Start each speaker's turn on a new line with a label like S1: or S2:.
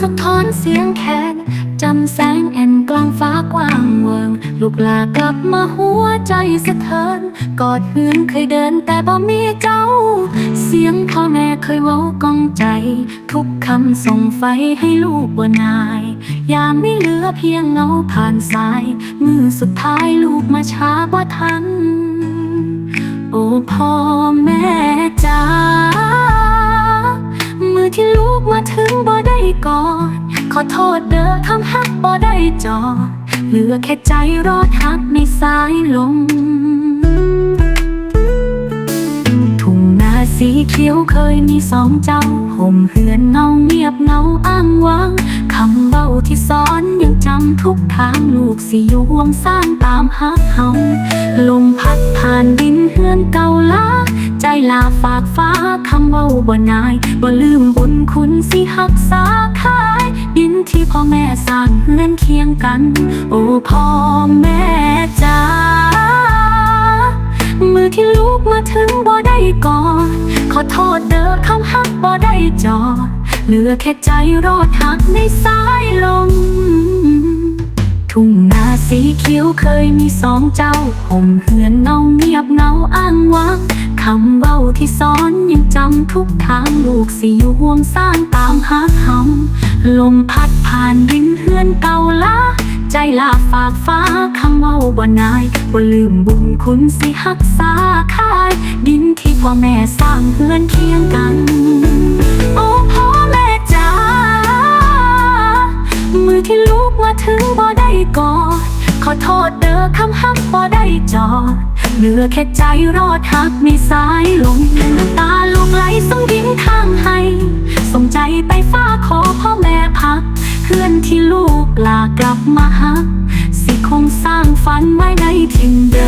S1: จันทร์แคนจำแสงแอนกลางฟ้ากว้างเวิงลูกลากลับมาหัวใจสะเทือนกอดเฮือนเคยเดินแต่บ่มีเจ้า เสียงพ่อแม่เคยเว้ากองใจ ทุกคำส่งไฟให้ลูกว่นาย ยามไม่เหลือเพียงเงาผ่านสาย มือสุดท้ายลูกมาช้าบ่ทัน โอ้พ่อ กอดขอโทษเด้อคำฮักบ่ได้จอดเหลือแค่ใจรอดฮักในสายลมทุ่งนาสีเขียวเคยมีสองเจ้า ห่มเหือนเงาเงียบเงาอ้างว้างคำเบาที่สอนยังจำทุกทางลูกสิอยู่วงสร้างตามฮักเฮาลมพัดผ่านดินเฮือนเก่าลา ลาฝากฟ้าคำเว้าบ่นายบ่ลืมบุญคุณสิหักษาคายดินที่พ่อแม่สร้างเฮือนเคียงกัน โอ้พ่อแม่จ้ามือที่ลูกมาถึงบ่ได้กอดขอโทษเด้อคำฮักบ่ได้จอดเหลือแค่ใจรอดหักในสายลมทุ่ง สีเขียวเคยมีสองเจ้าห่มเหือนเงาเงียบเงาอ้างว้างคำเบาที่สอนยังจำทุกทางลูกสิอยู่ห่วงสร้างตามหาเฮาลมพัดผ่านดินเฮือนเก่าละใจลาฝากฟ้าคำเว้าบ่นายบ่ลืมบุญคุณสิหักษาคายดินที่พ่อแม่สร้างเฮือนเคียงกันโอ้พ่อแม่จ้ามือที่ลูกมาถึงบ่ได้กอด อโทษเด้อคำฮักบ่ได้จอดเหลือแค่ใจรอดหักมีสายลมน้ำตาลูกไหลส่งยิ้มข้างให้ส่งใจไปฟ้าขอพ่อแม่พักเพื่อนที่ลูกลากลับมาหัก สิคงสร้างฝันไว้ในทิ้งเดิ